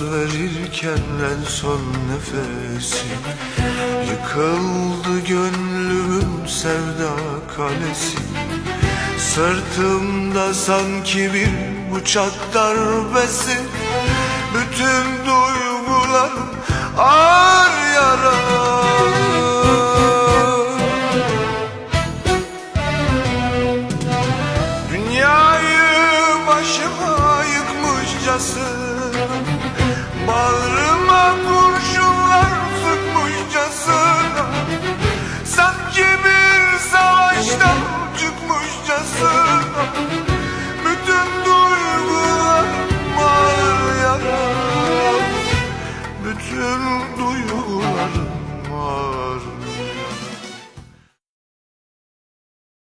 verirken en son nefesi Yıkıldı gönlümün sevda kalesi Sırtımda sanki bir bıçak darbesi Bütün duygular ağır yara Dünyayı başıma yıkmışçasın Bağrı